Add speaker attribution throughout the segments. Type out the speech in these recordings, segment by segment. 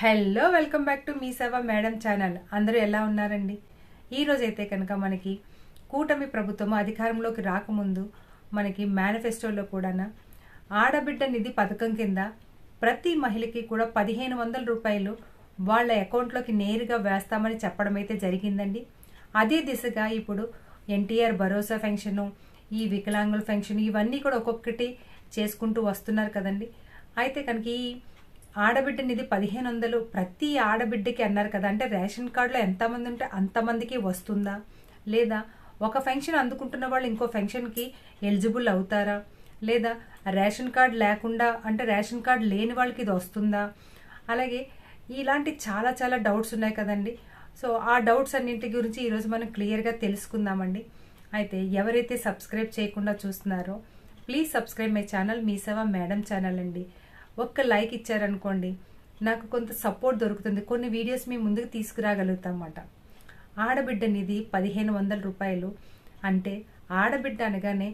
Speaker 1: hello welcome back to Mee Seva madam channel అందరూ ఎలా ఉన్నారండి ఈరోజైతే కనుక మనకి కూటమి ప్రభుత్వం అధికారంలోకి రాకముందు మనకి మేనిఫెస్టోలో కూడా ఆడబిడ్డ నిధి పథకం కింద ప్రతి మహిళకి కూడా పదిహేను వందల రూపాయలు వాళ్ళ అకౌంట్లోకి నేరుగా వేస్తామని చెప్పడం అయితే జరిగిందండి అదే దిశగా ఇప్పుడు ఎన్టీఆర్ భరోసా ఫెన్షను ఈ వికలాంగుల ఫెన్షన్ ఇవన్నీ కూడా ఒక్కొక్కటి చేసుకుంటూ వస్తున్నారు కదండి అయితే కనుక ఈ నిధి పదిహేను వందలు ప్రతి ఆడబిడ్డకి అన్నారు కదా అంటే రేషన్ కార్డులో ఎంతమంది ఉంటే అంతమందికి వస్తుందా లేదా ఒక ఫెన్షన్ అందుకుంటున్న వాళ్ళు ఇంకో ఫెన్షన్కి ఎలిజిబుల్ అవుతారా లేదా రేషన్ కార్డ్ లేకుండా అంటే రేషన్ కార్డ్ లేని వాళ్ళకి ఇది వస్తుందా అలాగే ఇలాంటి చాలా చాలా డౌట్స్ ఉన్నాయి కదండి సో ఆ డౌట్స్ అన్నింటి గురించి ఈరోజు మనం క్లియర్గా తెలుసుకుందామండి అయితే ఎవరైతే సబ్స్క్రైబ్ చేయకుండా చూస్తున్నారో please subscribe my channel Mee Seva madam channel అండి ఒక్క లైక్ ఇచ్చారనుకోండి నాకు కొంత సపోర్ట్ దొరుకుతుంది కొన్ని వీడియోస్ మీ ముందుకు తీసుకురాగలుగుతామన్నమాట ఆడబిడ్డ నిధి పదిహేను వందల రూపాయలు అంటే ఆడబిడ్డ అనగానే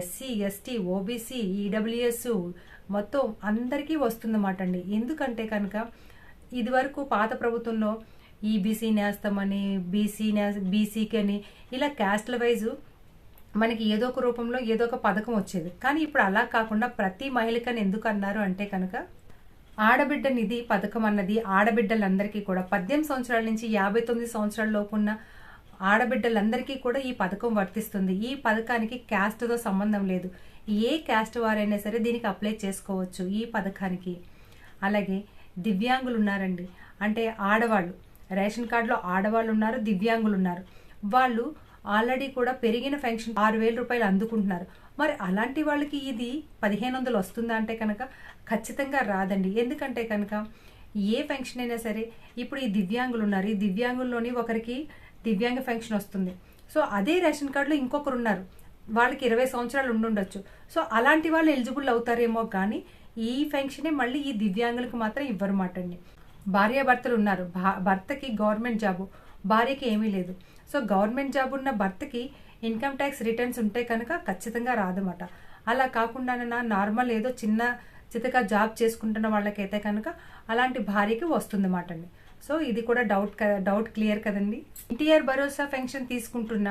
Speaker 1: ఎస్సీ ఎస్టీ ఓబీసీ ఈడబ్ల్యూఎస్ మొత్తం అందరికీ వస్తుందన్నమాట అండి ఎందుకంటే కనుక ఇదివరకు పాత ప్రభుత్వంలో ఈబీసీ నేస్తామని బీసీ నే బీసీకి అని ఇలా క్యాస్ట్ల వైజు మనకి ఏదో ఒక రూపంలో ఏదో ఒక పథకం వచ్చేది కానీ ఇప్పుడు అలా కాకుండా ప్రతి మహిళకని ఎందుకు అన్నారు అంటే కనుక ఆడబిడ్డ నిధి పథకం అన్నది ఆడబిడ్డలందరికీ కూడా పద్దెనిమిది సంవత్సరాల నుంచి యాభై తొమ్మిది సంవత్సరాల లోపున్న ఆడబిడ్డలందరికీ కూడా ఈ పథకం వర్తిస్తుంది ఈ పథకానికి క్యాస్ట్తో సంబంధం లేదు ఏ క్యాస్ట్ వారైనా సరే దీనికి అప్లై చేసుకోవచ్చు ఈ పథకానికి అలాగే దివ్యాంగులు ఉన్నారండి అంటే ఆడవాళ్ళు రేషన్ కార్డులో ఆడవాళ్ళు ఉన్నారు దివ్యాంగులు ఉన్నారు వాళ్ళు ఆల్రెడీ కూడా పెరిగిన పెన్షన్ ఆరు వేల రూపాయలు అందుకుంటున్నారు మరి అలాంటి వాళ్ళకి ఇది పదిహేను వందలు వస్తుందా అంటే కనుక ఖచ్చితంగా రాదండి ఎందుకంటే కనుక ఏ ఫెన్షన్ అయినా సరే ఇప్పుడు ఈ దివ్యాంగులు ఉన్నారు ఈ దివ్యాంగుల్లోని ఒకరికి దివ్యాంగ ఫెన్షన్ వస్తుంది సో అదే రేషన్ కార్డులో ఇంకొకరు ఉన్నారు వాళ్ళకి ఇరవై సంవత్సరాలు ఉండుండొచ్చు సో అలాంటి వాళ్ళు ఎలిజిబుల్ అవుతారేమో కానీ ఈ ఫెన్షనే మళ్ళీ ఈ దివ్యాంగులకు మాత్రం ఇవ్వరు మాట అండి భార్యాభర్తలు ఉన్నారు భర్తకి గవర్నమెంట్ జాబు భార్యకి ఏమీ లేదు సో గవర్నమెంట్ జాబ్ ఉన్న భర్తకి ఇన్కమ్ ట్యాక్స్ రిటర్న్స్ ఉంటే కనుక ఖచ్చితంగా రాదన్నమాట అలా కాకుండా నార్మల్ ఏదో చిన్న చితగా జాబ్ చేసుకుంటున్న వాళ్ళకైతే కనుక అలాంటి భార్యకి వస్తుందన్నమాట అండి సో ఇది కూడా డౌట్ డౌట్ క్లియర్ కదండి ఎన్టీఆర్ భరోసా పెన్షన్ తీసుకుంటున్న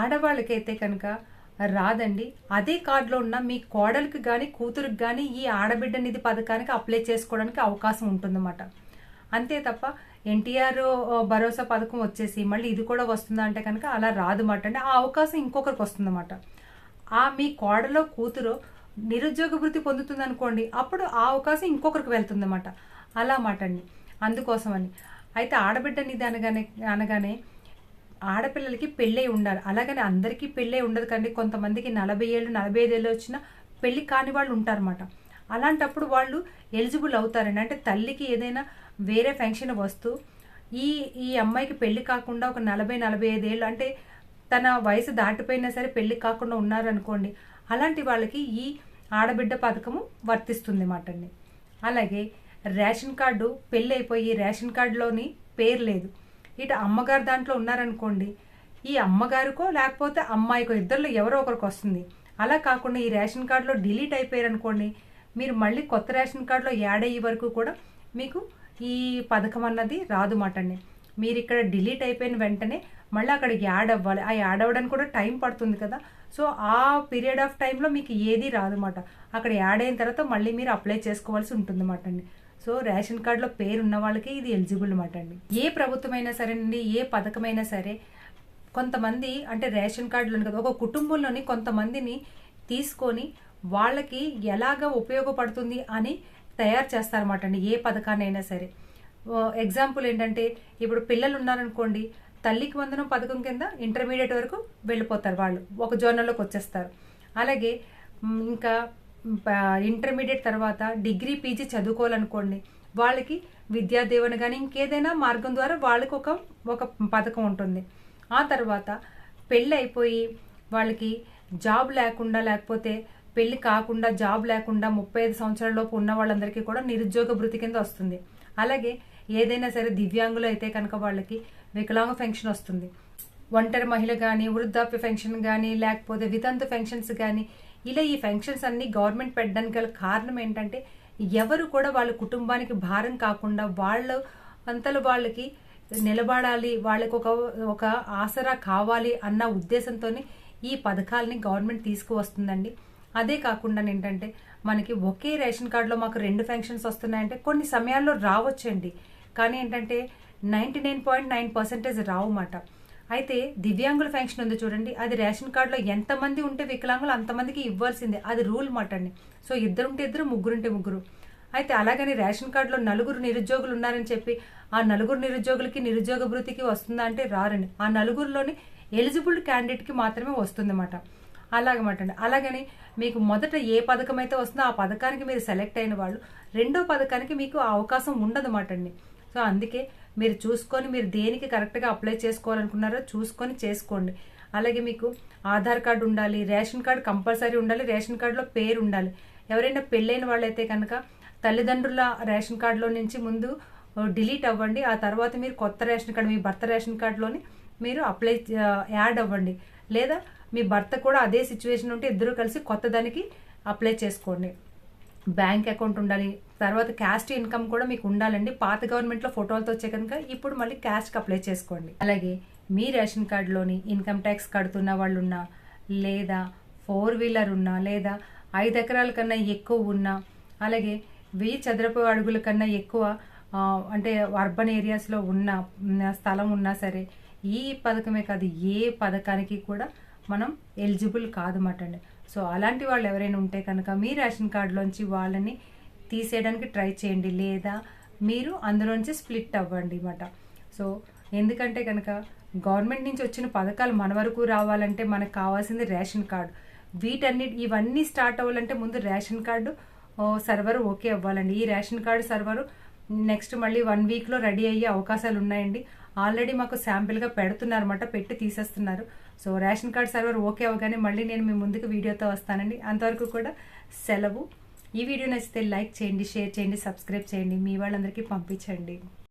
Speaker 1: ఆడవాళ్ళకైతే కనుక రాదండి అదే కార్డులో ఉన్న మీ కోడలికి కానీ కూతురికి కానీ ఈ ఆడబిడ్డ నిధి పథకానికి అప్లై చేసుకోవడానికి అవకాశం ఉంటుందన్నమాట అంతే తప్ప ఎన్టీఆర్ భరోసా పథకం వచ్చేసి మళ్ళీ ఇది కూడా వస్తుందా అంటే కనుక అలా రాదు మాట అంటే ఆ అవకాశం ఇంకొకరికి వస్తుందన్నమాట ఆ మీ కోడలో కూతురు నిరుద్యోగ వృత్తి పొందుతుంది అనుకోండి అప్పుడు ఆ అవకాశం ఇంకొకరికి వెళ్తుందన్నమాట అలా మాట అండి అందుకోసమని అయితే ఆడబిడ్డని ఇది అనగానే అనగానే ఆడపిల్లలకి పెళ్ళై ఉండాలి అలాగని అందరికీ పెళ్ళై ఉండదు కానీ కొంతమందికి నలభై ఏళ్ళు నలభై ఏళ్ళు వచ్చిన పెళ్ళి కాని వాళ్ళు ఉంటారన్నమాట అలాంటప్పుడు వాళ్ళు ఎలిజిబుల్ అవుతారండి అంటే తల్లికి ఏదైనా వేరే ఫంక్షన్ వస్తూ ఈ ఈ అమ్మాయికి పెళ్లి కాకుండా ఒక నలభై నలభై ఐదేళ్ళు అంటే తన వయసు దాటిపోయినా సరే పెళ్లి కాకుండా ఉన్నారనుకోండి అలాంటి వాళ్ళకి ఈ ఆడబిడ్డ పథకము వర్తిస్తుంది మాట అండి అలాగే రేషన్ కార్డు పెళ్ళి అయిపోయి రేషన్ కార్డులోని పేరు లేదు ఇటు అమ్మగారు దాంట్లో ఉన్నారనుకోండి ఈ అమ్మగారికో లేకపోతే అమ్మాయికో ఇద్దరిలో ఎవరో ఒకరికి వస్తుంది అలా కాకుండా ఈ రేషన్ కార్డులో డిలీట్ అయిపోయారు అనుకోండి మీరు మళ్ళీ కొత్త రేషన్ కార్డులో యాడ్ అయ్యే వరకు కూడా మీకు ఈ పథకం అన్నది రాదు మాట అండి మీరు ఇక్కడ డిలీట్ అయిపోయిన వెంటనే మళ్ళీ అక్కడికి యాడ్ అవ్వాలి ఆ యాడ్ అవ్వడానికి కూడా టైం పడుతుంది కదా సో ఆ పీరియడ్ ఆఫ్ టైంలో మీకు ఏది రాదన్నమాట అక్కడ యాడ్ అయిన తర్వాత మళ్ళీ మీరు అప్లై చేసుకోవాల్సి ఉంటుంది అన్నమాట అండి సో రేషన్ కార్డులో పేరు ఉన్న వాళ్ళకి ఇది ఎలిజిబుల్ అన్నమాట అండి ఏ ప్రభుత్వమైనా అండి ఏ పథకమైనా సరే కొంతమంది అంటే రేషన్ కార్డులు కదా ఒక కుటుంబంలోని కొంతమందిని తీసుకొని వాళ్ళకి ఎలాగ ఉపయోగపడుతుంది అని తయారు చేస్తారన్నమాట అండి ఏ పథకాన్ని అయినా సరే ఎగ్జాంపుల్ ఏంటంటే ఇప్పుడు పిల్లలు ఉన్నారనుకోండి తల్లికి వందనం పథకం కింద ఇంటర్మీడియట్ వరకు వెళ్ళిపోతారు వాళ్ళు ఒక జోనల్లోకి వచ్చేస్తారు అలాగే ఇంకా ఇంటర్మీడియట్ తర్వాత డిగ్రీ పీజీ చదువుకోవాలనుకోండి వాళ్ళకి విద్యా దీవెన కానీ ఇంకేదైనా మార్గం ద్వారా వాళ్ళకి ఒక ఒక పథకం ఉంటుంది ఆ తర్వాత పెళ్ళి అయిపోయి వాళ్ళకి జాబ్ లేకుండా లేకపోతే పెళ్లి కాకుండా జాబ్ లేకుండా ముప్పై ఐదు సంవత్సరాలలోపు ఉన్న వాళ్ళందరికీ కూడా నిరుద్యోగ భృతి కింద వస్తుంది అలాగే ఏదైనా సరే దివ్యాంగులు అయితే కనుక వాళ్ళకి వికలాంగ పెన్షన్ వస్తుంది ఒంటరి మహిళ కానీ వృద్ధాప్య పెన్షన్ కానీ లేకపోతే వితంతు పెన్షన్స్ కానీ ఇలా ఈ పెన్షన్స్ అన్ని గవర్నమెంట్ పెట్టడానికి గల కారణం ఏంటంటే ఎవరు కూడా వాళ్ళ కుటుంబానికి భారం కాకుండా వాళ్ళ అంతలు వాళ్ళకి నిలబడాలి వాళ్ళకి ఒక ఒక ఆసరా కావాలి అన్న ఉద్దేశంతోనే ఈ పథకాలని గవర్నమెంట్ తీసుకువస్తుందండి అదే కాకుండా ఏంటంటే మనకి ఒకే రేషన్ కార్డులో మాకు రెండు ఫంక్షన్స్ వస్తున్నాయంటే కొన్ని సమయాల్లో రావచ్చండి కానీ ఏంటంటే ninety nine point nine percentage రావమాట అయితే దివ్యాంగుల ఫంక్షన్ ఉంది చూడండి అది రేషన్ కార్డులో ఎంతమంది ఉంటే వికలాంగులు అంతమందికి ఇవ్వాల్సిందే అది రూల్ మాట అండి సో ఉంటే ఇద్దరు ముగ్గురు ఉంటే ముగ్గురు అయితే అలాగని రేషన్ కార్డులో నలుగురు నిరుద్యోగులు ఉన్నారని చెప్పి ఆ నలుగురు నిరుద్యోగులకి నిరుద్యోగ భృతికి వస్తుందా అంటే రారండి ఆ నలుగురిలోని ఎలిజిబుల్ క్యాండిడేట్కి మాత్రమే వస్తుంది అన్నమాట అలాగమాట అండి అలాగని మీకు మొదట ఏ పథకం అయితే వస్తుందో ఆ పథకానికి మీరు సెలెక్ట్ అయిన వాళ్ళు రెండో పథకానికి మీకు అవకాశం ఉండదు అండి సో అందుకే మీరు చూసుకొని మీరు దేనికి కరెక్ట్గా అప్లై చేసుకోవాలనుకున్నారో చూసుకొని చేసుకోండి అలాగే మీకు ఆధార్ కార్డు ఉండాలి రేషన్ కార్డు కంపల్సరీ ఉండాలి రేషన్ కార్డులో పేరు ఉండాలి ఎవరైనా పెళ్ళైన వాళ్ళైతే కనుక తల్లిదండ్రుల రేషన్ కార్డులో నుంచి ముందు డిలీట్ అవ్వండి ఆ తర్వాత మీరు కొత్త రేషన్ కార్డు మీ భర్త రేషన్ కార్డులోని మీరు అప్లై యాడ్ అవ్వండి లేదా మీ భర్త కూడా అదే సిచ్యువేషన్ ఉంటే ఇద్దరూ కలిసి కొత్త దానికి అప్లై చేసుకోండి బ్యాంక్ అకౌంట్ ఉండాలి తర్వాత క్యాస్ట్ ఇన్కమ్ కూడా మీకు ఉండాలండి పాత గవర్నమెంట్లో ఫోటోలతో వచ్చే కనుక ఇప్పుడు మళ్ళీ క్యాస్ట్కి అప్లై చేసుకోండి అలాగే మీ రేషన్ కార్డులోని ఇన్కమ్ ట్యాక్స్ కడుతున్న వాళ్ళు ఉన్నా లేదా ఫోర్ వీలర్ ఉన్నా లేదా ఐదు ఎకరాల కన్నా ఎక్కువ ఉన్నా అలాగే వెయ్యి చదరపు అడుగుల కన్నా ఎక్కువ అంటే అర్బన్ ఏరియాస్లో ఉన్న స్థలం ఉన్నా సరే ఈ పథకమే కాదు ఏ పథకానికి కూడా మనం ఎలిజిబుల్ కాదన్నమాట అండి సో అలాంటి వాళ్ళు ఎవరైనా ఉంటే కనుక మీ రేషన్ కార్డులోంచి వాళ్ళని తీసేయడానికి ట్రై చేయండి లేదా మీరు అందులోంచి స్ప్లిట్ అవ్వండి అన్నమాట సో ఎందుకంటే కనుక గవర్నమెంట్ నుంచి వచ్చిన పథకాలు మన వరకు రావాలంటే మనకు కావాల్సింది రేషన్ కార్డు వీటన్ని ఇవన్నీ స్టార్ట్ అవ్వాలంటే ముందు రేషన్ కార్డు సర్వర్ ఓకే అవ్వాలండి ఈ రేషన్ కార్డు సర్వరు నెక్స్ట్ మళ్ళీ వన్ వీక్లో రెడీ అయ్యే అవకాశాలు ఉన్నాయండి ఆల్రెడీ మాకు శాంపిల్గా పెడుతున్నారన్నమాట పెట్టి తీసేస్తున్నారు so ration card server okay అవగానే మళ్ళీ నేను మీ ముందుకు వీడియోతో వస్తానండి అంతవరకు కూడా సెలవు ఈ వీడియో నచ్చితే లైక్ చేయండి షేర్ చేయండి సబ్స్క్రైబ్ చేయండి మీ వాళ్ళందరికీ పంపించండి